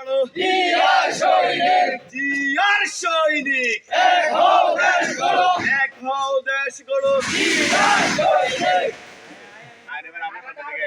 পড়ো জিয়ার সৈনিক। জিয়ার সৈনিক। এক হও দেশ গড়ো। এক হও দেশ গড়ো। জিয়ার সৈনিক। আর এবার আমার সাথে থেকে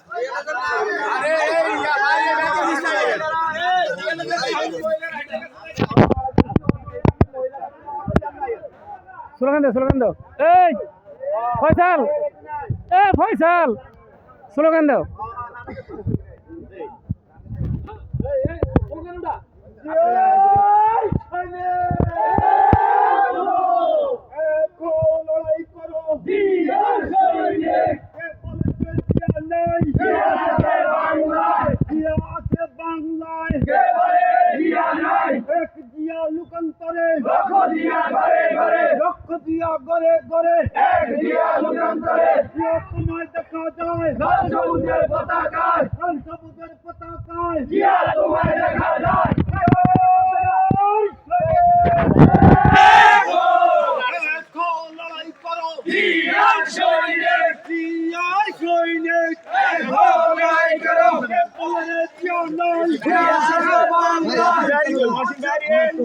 স্লোগান দে স্লোগান দাও এই ফয়সাল এ ফয়সাল স্লোগান দাও জিয়ার সৈনিক বাংলায় কে বলে জিয়া নাই এক লোকান্তরে লক্ষ জিয়া ঘরে ঘরে। লক্ষ জিয়া গড়ে গড়ে এক লোকান্তরে জিয়া তোমায় দেখা যায়। লাল সবুজের পতাকায়। লাল সবুজের পতাকায়। জিয়া তোমায় দেখা যায়।